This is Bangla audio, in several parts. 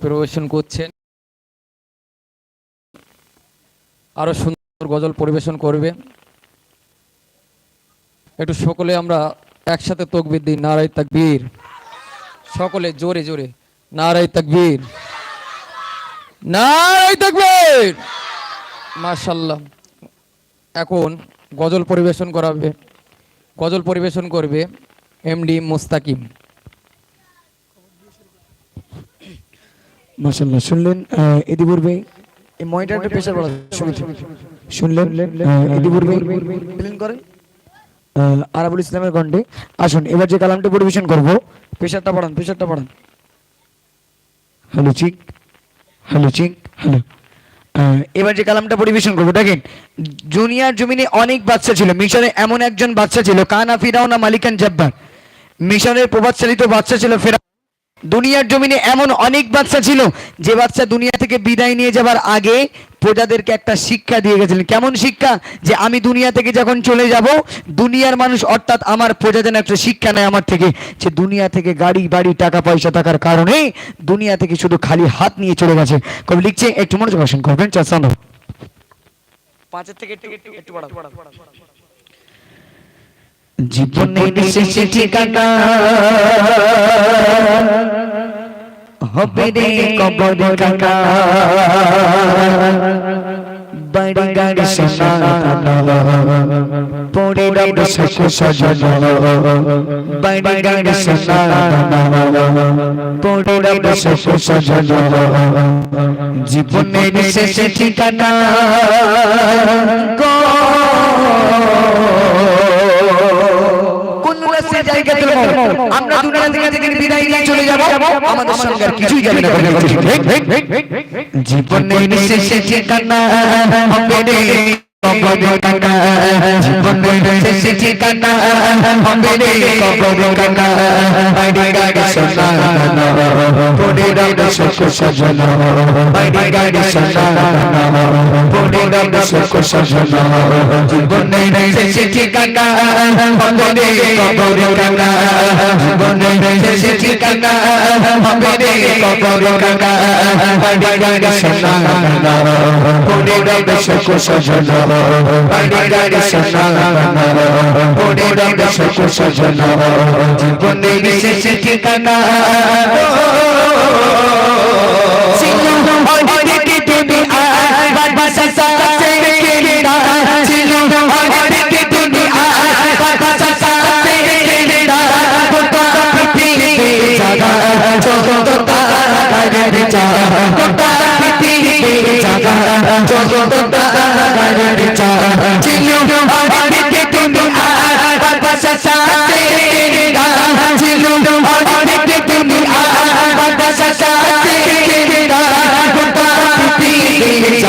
পরিবেশন করছেন। আরও সুন্দর গজল পরিবেশন করবে। একটু সকলে আমরা একসাথে তকবির দিই নারাই তাকবীর। সকলে জোরে জোরে। নারাই তাকবীর। নারাই তাকবীর! মাশাল্লাহ এখন গজল পরিবেশন করাবে। গজল পরিবেশন করবে এমডি মুস্তাকিম। মাশাল্লাহ শুনলেন ইতিপূর্বে এই মনিটরটা প্রেসার বাড়া শুনলেন? ইতিপূর্বে প্লেন করেন। আরাবুল ইসলামের কণ্ঠে আসুন এবার যে কালামটা পরিবেশন করব প্রেসারটা বাড়ান প্রেসারটা বাড়ান hello check. Hello check. Hello. এবার যে কালামটা পরিবেশন করব দেখেন জুনিয়র জমিনে অনেক বাচ্চা ছিল মিশরে এমন একজন বাচ্চা ছিল কানা ফিরাও না মালিকান জব্বার। মিশরের প্রভাবশালিত বাচ্চা ছিল ফেরা দুনিয়ার জমিনে এমন অনেক বাচ্চা ছিল, যে বাচ্চা দুনিয়া থেকে বিদায় নিয়ে যাবার আগে প্রজাদেরকে একটা শিক্ষা দিয়ে গেছিলেন। কেমন শিক্ষা? যে আমি দুনিয়া থেকে যখন চলে যাব, দুনিয়ার মানুষ অর্থাৎ আমার প্রজা যেন একটা শিক্ষা নেয় আমার থেকে, যে দুনিয়া থেকে গাড়ি, বাড়ি, টাকা, পয়সা থাকার কারণে দুনিয়া থেকে শুধু খালি হাত নিয়ে চলে গেছে। কবি লিখছে, একটু মনোযোগ করবেন চাচানো পাঁচের থেকে একটু একটু জীবনের শেষে ঠিকানা হবে রে কবর কাকা। বাড়ি গাড়ি সোনা পড়ে রে শস্য সজন বাড়ি গাড়ি সোনা পড়ে রে শস্য সজন জীবনের শেষে ঠিকানা। কোন রাস্তা জায়গা তুলব আমরা দুনিয়া থেকে থেকে বিদায় নিয়ে চলে যাব আমাদের সঙ্গে আর কিছুই যাবে না জীবনের শেষে ঠিকানা হবে রে কবর কাকা জীবনের শেষে ঠিকানা হবে রে কবর কাকা বাইরে গাড়ি সোনা শোক সজন বাইরে সোনা পড়ে রাখো শোক সজন জীবনের শেষে ঠিকানা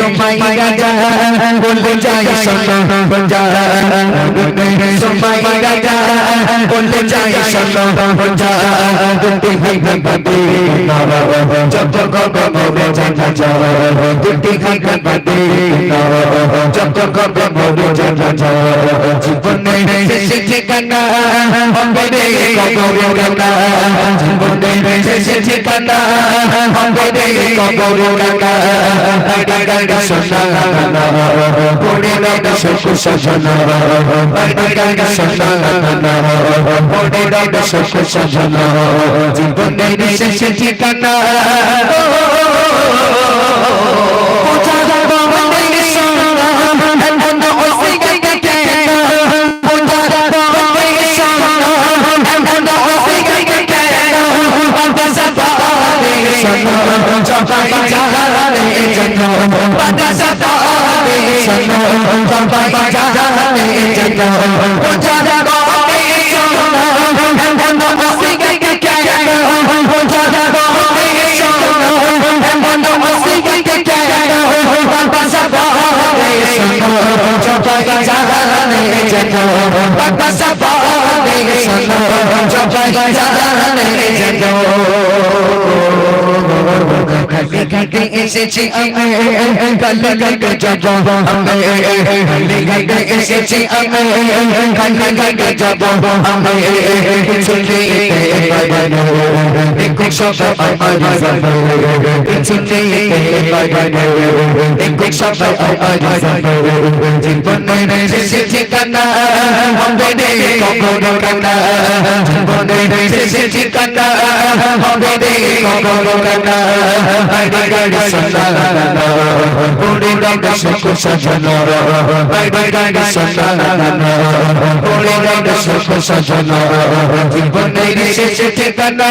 সময় রাজা বলতে যাই শোনো যা সময় রাজা বলতে যাই শোনো যা দুটি ভাই ভাই ভাই যত কবে মরে জানা যা দুটি ভাই ভাই ভাই যত কবে মরে জানা যা জীবনে শেষে ঠিকানা হবে রে কবর কাকা জীবনে শেষে ঠিকানা হবে রে কবর কাকা গাড়ি সোনা পড়ে রাখো শোক সজন গাড়ি গাড়ি সোনা পড়ে রাখো শোক সজন জীবনে শেষে ঠিকানা घटी এসেছি গলে গলে যাব আমি গলে গলে এসেছি আমি গলে গলে যাব আমি চলে দেখো সব আমার চলে দেখো সব আমার জীবনে এসেছি কানা হবে রে কখনো কানা জীবনে এসেছি কানা সাজানা জীবনের শেষে ঠিকানা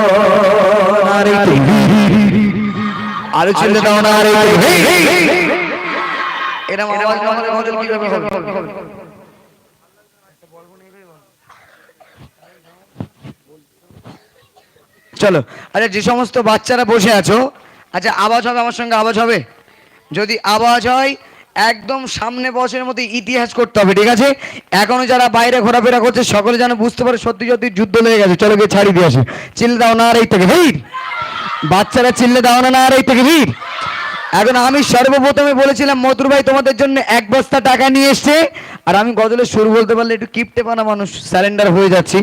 ছেলে দাও না আরে এরকম আওয়াজ না হলে গজল কীভাবে হবে চলো আচ্ছা যে সমস্ত বাচ্চারা বসে আছো আচ্ছা আওয়াজ হবে আমার সঙ্গে আওয়াজ হবে? যদি আওয়াজ হয় একদম সামনে বছরের মধ্যে ইতিহাস করতে হবে ঠিক আছে? এখনও যারা বাইরে ঘোরাফেরা করছে সকলে যেন বুঝতে পারে সত্যি সত্যি যুদ্ধ লেগে গেছে। চলো গিয়ে ছাড়ি দিয়ে আসে। দাও না আর এই থেকে। বাচ্চারা চিল্লে দাও না আর এই ভিড়। এখন আমি সর্বপ্রথমে বলেছিলাম, মধুর ভাই তোমাদের জন্য এক বস্তা টাকা নিয়ে এসছে। আর আমি গজলের সুর বলতে পারলে একটু কিপটে পানা মানুষ স্যালেন্ডার হয়ে যাচ্ছি।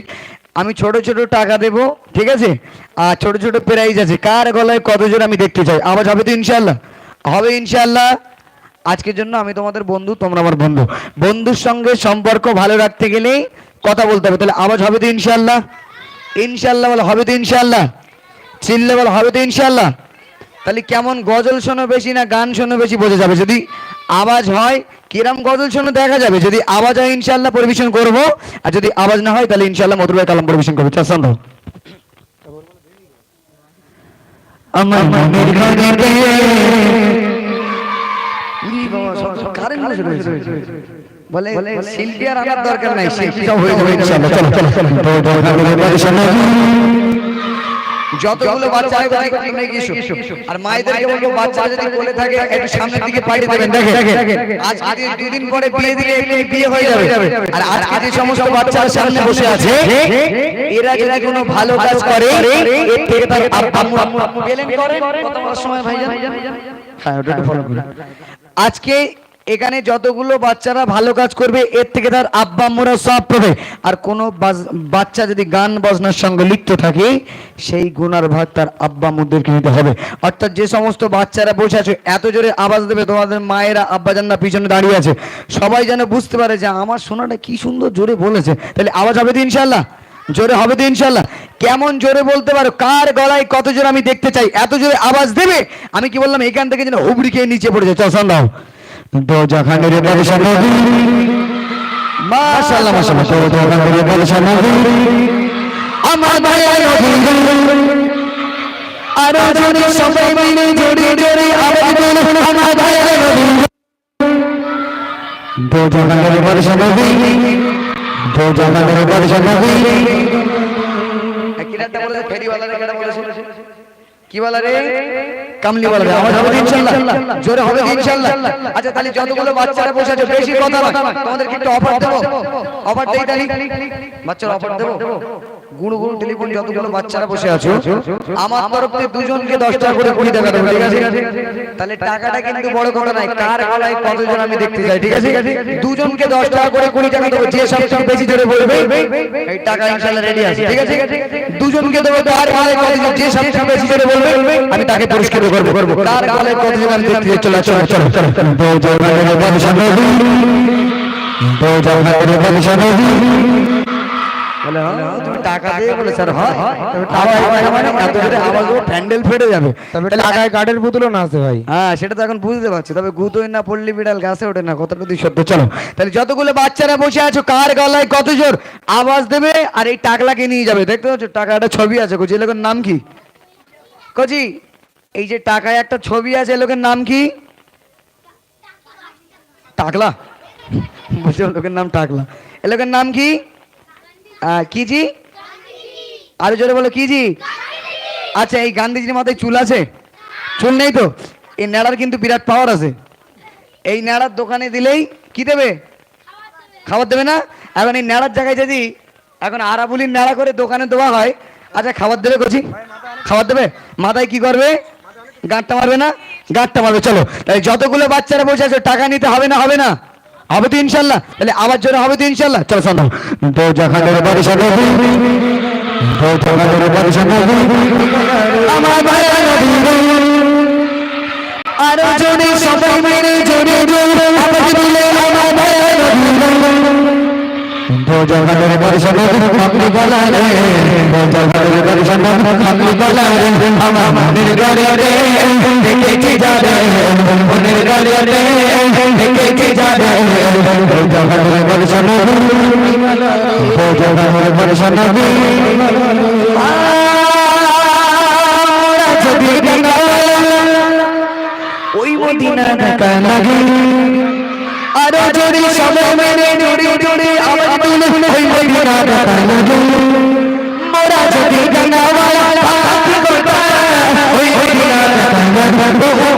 আমি ছোট ছোট টাকা দেবো, ঠিক আছে? আর ছোট ছোট প্রাইজ আছে। কার গলায় কতজন আমি দেখতে চাই? আওয়াজ হবে তো ইনশাল্লাহ হবে ইনশাল্লাহ আজকের জন্য আমি তোমাদের বন্ধু, তোমরা আমার বন্ধু। বন্ধুর সঙ্গে সম্পর্ক ভালো রাখতে গেলে কথা বলতে হবে। তাহলে আওয়াজ হবে তো ইনশাল্লাহ ইনশাল্লাহ বলে, হবে তো ইনশাল্লাহ চিল্লে বলে হবে তো ইনশাল্লাহ তাহলে কেমন গজল শোনো বেশি না গান শোনো বেশি বোঝা যাবে যদি আওয়াজ হয় কিরম গজল শোনো দেখা যাবে যদি আওয়াজ হয় ইনশাল্লাহ পরিবেশন করব আর যদি আওয়াজ না হয় তাহলে ইনশাল্লাহ মধুর কালাম পরিবেশন করব চাষান আমার মনের। বলে শিল্পী আর আনার দরকার নাই শিল্পী সব হয়ে যাবে ইনশাল্লাহ চলো চলো চলো যতগুলো বাচ্চা আছে তাদেরকে সামনে এসো। আর মায়েদেরকে বলব বাচ্চারা যদি বলে থাকে একটু সামনের দিকে পাঠিয়ে দেবেন। দেখে আজকে দিয়ে দুদিন পরে বিয়ে দিলে বিয়ে হয়ে যাবে। আর আজকে যে সমস্ত বাচ্চারা সামনে বসে আছে এরা যদি কোনো ভালো কাজ করে এর থেকে তার আম্মু পেলেন করেন কত সময় ভাইজান। হ্যাঁ ওটা একটু follow করুন। আজকে এখানে যতগুলো বাচ্চারা ভালো কাজ করবে, এর থেকে তার আব্বা আম্মুরা সব পাবে। আর কোনো বাচ্চা যদি গান বাজনার সঙ্গে লিপ্ত থাকে, সেই গুনার ভাগ তার আব্বা আম্মুদেরকে নিতে হবে। অর্থাৎ যে সমস্ত বাচ্চারা বসে আছে, এত জোরে আওয়াজ দেবে, তোমাদের মায়েরা আব্বাজানরা পিছনে দাঁড়িয়ে আছে। সবাই যেন বুঝতে পারে যে আমার শোনাটা কি সুন্দর জোরে বলেছে। তাহলে আওয়াজ হবে তো ইনশাল্লাহ জোরে হবে তো ইনশাল্লাহ কেমন জোরে বলতে পারো? কার গলায় কত জোরে আমি দেখতে চাই? এত জোরে আওয়াজ দেবে? আমি কি বললাম, এখান থেকে যেন হুবড়ি খেয়ে নিচে পড়ে যায়। দাও দরজা খানের ব্যবসা নদী। মাশাআল্লাহ মাশাআল্লাহ, দরজা খানের ব্যবসা নদী। আমার ভাই নদী। আরও জোরে সবাই মিলে জোরে জোরে আওয়াজ তুলো আমার ভাইয়ের নবী দো জাহানের বর্ষা নবী দো জাহানের বর্ষা নবী কিরাটা বলে ফেরিওয়ালারে কেডা বলেছে কি বলা রে? কামলি বলা রে। আওয়াজ হবে ইনশাআল্লাহ জোরে হবে ইনশাআল্লাহ আচ্ছা তাহলে যতগুলো বাচ্চারা বসে আছে বেশি কথা না তোমাদেরকে একটু অফার দেব। অফার দেই তাহলে বাচ্চারা অফার দেব। গুড় গুড় টেলিফোন যতগুলো বাচ্চারা বসে আছো আমার তরফ থেকে দুজনকে দশ টাকা করে কুড়ি টাকা দেবো ঠিক আছে তাহলে টাকাটা কিন্তু বড় কথা নাই কার গলায় কতজন আমি দেখতে চাই ঠিক আছে দুজনকে দশ টাকা করে কুড়ি টাকা দেবো যে সবচেয়ে বেশি জোরে বলবে এই টাকা ইনশাল্লাহ রেডি আছে ঠিক আছে দুজনকে দেবো কার গলায় কতজন যে সবচেয়ে বেশি জোরে বলবে আমি তাকে পুরস্কৃত করব করব কার গলায় কতজন আমি দেখতে চাই চলো চলো চলো চলো দো জগনের বাদশা নবী দো জগনের বাদশা নবী বলে হ্যাঁ তুমি টাকা দিয়ে বলে স্যার হয় টাকা হয় মানে এত জোরে প্যান্ডেল ফেটে যাবে। তবে টাকায় কাঠের পুতুলও না আছে ভাই। হ্যাঁ সেটা তো এখন বুঝতে পারছি তবে গুতোই না বিড়াল গাছে ওঠে না কতটা তুই সত্য। চলো। তাহলে যতগুলো বাচ্চারা বসে আছো কার গলায় কত জোর আওয়াজ দেবে আর এই টাকলাকে নিয়ে যাবে দেখতে পাচ্ছ টাকাটা ছবি আছে কচি লোকের নাম কি? কচি এই যে টাকায় একটা ছবি আছে লোকের নাম কি? টাকলা। বলছে লোকের নাম টাকলা। এ লোকের নাম কি? কি জি? আরও জোরে বলো, কি জি? আচ্ছা এই গান্ধীজির মাথায় চুল আছে? চুল নেই তো? এই নেড়ার কিন্তু বিরাট পাওয়ার আছে। এই নেড়ার দোকানে দিলেই কি দেবে? খাবার দেবে না? এখন এই নেড়ার জায়গায় যদি এখন আরাবুলির নেড়া করে দোকানে দেওয়া হয় আচ্ছা খাবার দেবে কচি? খাবার দেবে? মাথায় কি করবে? গাঁটটা মারবে না? গাঁটটা মারবে, চলো। তাই যতগুলো বাচ্চারা বসে আছে, টাকা নিতে হবে না হবে না? হবে তো ইনশাল্লাহ। তাহলে আবার জোরে হবে তো ইনশাল্লাহ। চলো শোনো তো জাহানের বাদশা নবী বাদশা নবী আমার ভাই নবী আর জোরে সবাই মিলে জোরে জোরে আওয়াজ দিলে আমার ভাইয়ের নবী দো জগতের বর্ষণ আপনি বলা রে। দো জগতের বর্ষণ আপনি বলা রে। আমার মনের গড়ে রে দেখেছি যাবে। মনের গড়ে রে দেখেছি যাবে। জগতের বর্ষণ দো জগতের যদি ওই মদিনা দেখা লাগে আরও জোরে সবাই মেরে জোরে জোরে আওয়াজ তুলে ওই মদিনা দেখা লাগে মোরা যদি গঙ্গাওয়ালা পাখি গোটা ওই মদিনা দেখা লাগে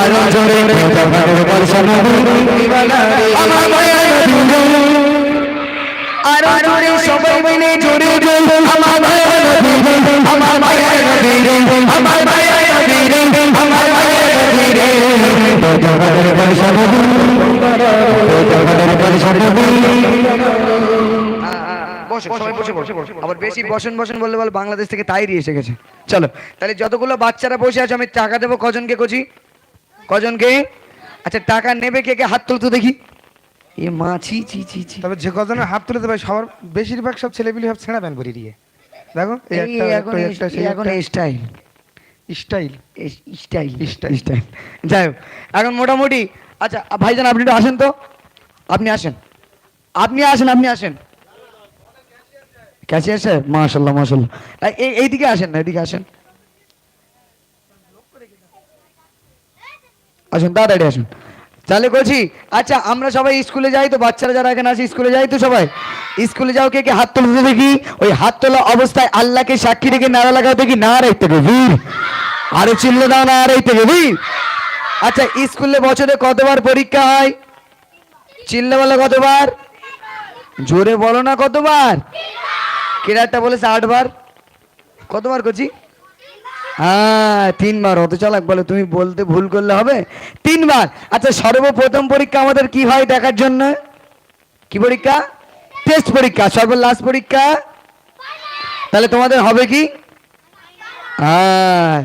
আরও জোরে আমার আরও জোরে সবাই মিলে জোরে জোরে আমার মায়ের আমার মায়ের আমার মায়ের আমার বর্ষণ জগতের বর্ষণ বসো সবাই বসে বসে আবার বেশি বসেন বসেন বললে বল বাংলাদেশ থেকে তাইরি এসে গেছে। চলো তাহলে যতগুলো বাচ্চারা বসে আছে আমি টাকা দেবো কজনকে কচি? কজনকে? আচ্ছা টাকা নেবে কে কে? হাত তুলতো দেখি। এ মা ছি ছি ছি ছি। তবে যে কজনের হাত তুলে দেবে সবার বেশিরভাগ সব ছেলেপিলি সব ছেঁড়া পরিয়ে দিয়ে। দেখো এখন। স্টাইল স্টাইল স্টাইল স্টাইল যাই হোক এখন মোটামুটি আচ্ছা ভাইজান আপনি একটু আসেন তো? আপনি আসেন। আপনি আসেন আপনি আসেন। ক্যাশিয়ার স্যার মাশাল্লাহ মাশাল্লাহ এই এইদিকে আসেন না এদিকে আসেন। আসুন, তাড়াতাড়ি আসুন। তাহলে বলছি আচ্ছা আমরা সবাই স্কুলে যাই তো, বাচ্চারা যারা এখানে আছে, স্কুলে যাই তো সবাই? স্কুলে যাও, কে কে হাত তুলতে দেখি। ওই হাত তোলা অবস্থায় আল্লাহকে সাক্ষী রেখে নাড়া লাগাও দেখি, না রাখতে বীর। আরে চিল্লে দাও, না এই থেকে বীর। আচ্ছা স্কুলে বছরে কতবার পরীক্ষা হয়? চিল্লে বলো কতবার? জোরে বলো না কতবার? কেরারটা বলেছে আটবার? কতবার করছি হ্যাঁ তিনবার। অত চালাক বলে তুমি বলতে ভুল করলে হবে। তিনবার। আচ্ছা সর্বপ্রথম পরীক্ষা আমাদের কি হয় দেখার জন্য? কি পরীক্ষা? টেস্ট পরীক্ষা সর্ব লাস্ট পরীক্ষা। তাহলে তোমাদের হবে কি? হ্যাঁ।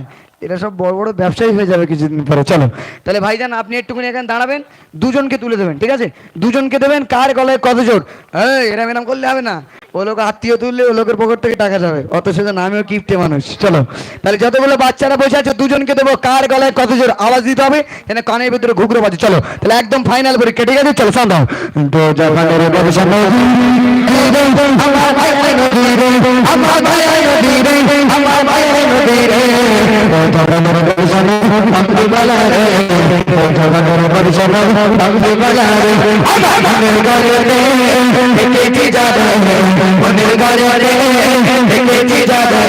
এরা সব বড় বড় ব্যবসায়ী হয়ে যাবে কিছুদিন পরে চলো। তাহলে ভাইজান আপনি একটুখানি এখানে দাঁড়াবেন দুজনকে তুলে দেবেন ঠিক আছে? দুজনকে দেবেন কার গলায় কত জোর? হ্যাঁ এরম এরম করলে হবে না। ও লোক আত্মীয় তুললে ও লোকের পকেট থেকে টাকা যাবে। অত সেটা আমিও কিপটে মানুষ। চলো। তাহলে যতগুলো বাচ্চারা বসে আছে দুজনকে দেবো কার গলায় কত জোর আওয়াজ দিতে হবে যেন কানের ভিতরে ঘুগরো বাজে। চলো। তাহলে একদম ফাইনাল পরীক্ষা ঠিক আছে? চলো সান দাও। তো জাপানের আমরি বালা রে ও জাপানের ব্যবসা আমরি বালা রে আমার মনের ঘরে রে দেখেছি যাবে মনের ঘরে রে দেখেছি যাবে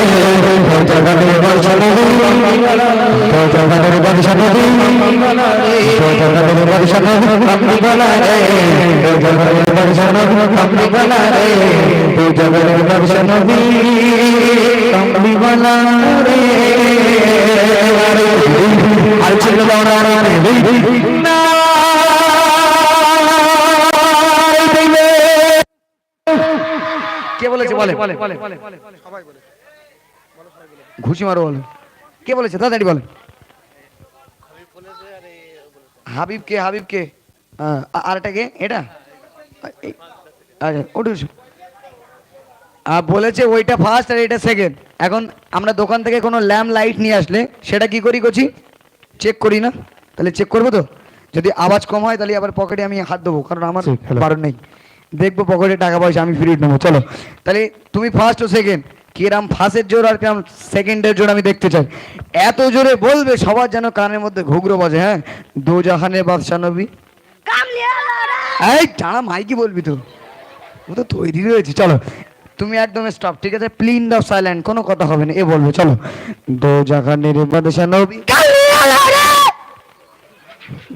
ও জাপানের ব্যবসা ও জাপানের ব্যবসা ও জাপানের ব্যবসা আমরি বালা রে ও জাপানের ব্যবসা আমরি কে বলেছে বলে? ঘুষি মারো বলো। কে বলেছে? তাড়াতাড়ি বলে। হাবিব কে হাবিব কে আহ, আ- আরেকটা কে? এটা? আচ্ছা ওটা বলেছে ওইটা ফার্স্ট আর এটা সেকেন্ড এখন আমরা দোকান থেকে কোনো ল্যাম্প লাইট নিয়ে আসলে সেটা কি করি করছি চেক করি না তাহলে চেক করব তো? যদি আওয়াজ কম হয় তাহলে আবার পকেটে আমি হাত দেবো কারণ আমার বারণ নেই। দেখব পকেটে টাকা পয়সা আমি ফিরিয়ে নেব। চলো তাহলে তুমি ফার্স্ট ও সেকেন্ড কিরাম ফার্স্টের জোর আর কিরাম সেকেন্ডের জোর আমি দেখতে চাই। এত জোরে বলবে সবার যেন কানের মধ্যে ঘুঘরো বাজে হ্যাঁ? দো জাহানের বাদশা নবী। এই টানা মাইকি বলবি তো। ও তো তৈরি রয়েছে চলো। তুমি একদম স্টপ ঠিক আছে? প্লিন দাও সাইলেন্ট কোনো কথা হবে না। এ বলবে চলো। দো জাহানের বাদশা নবী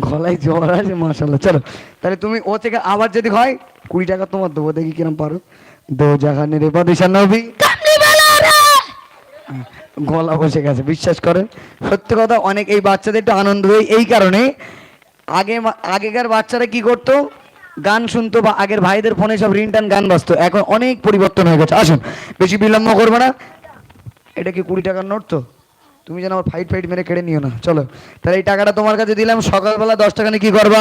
গলায় জ্বর আছে মাশাল্লাহ চলো তাহলে তুমি ও থেকে আবার যদি হয় কুড়ি টাকা তোমার দেবো। দেখি কিরম পারো। দো জাহানের বাদশা নবী। গলা বসে গেছে বিশ্বাস করেন সত্যি কথা অনেক এই বাচ্চাদের একটু আনন্দ দেয় এই কারণে। আগে মা- আগেকার বাচ্চারা কি করতো? গান শুনতো বা আগের ভাইদের ফোনে সব রিংটান গান বাজতো। এখন অনেক পরিবর্তন হয়ে গেছে। আসুন বেশি বিলম্ব করবে না। এটা কি কুড়ি টাকার নোট তো? তুমি যেন আমার ফাইট ফাইট মেরে কেড়ে নিও না। চলো, তাহলে এই টাকাটা তোমার কাছে দিলাম, সকালবেলা দশ টাকা নিয়ে কি করবা?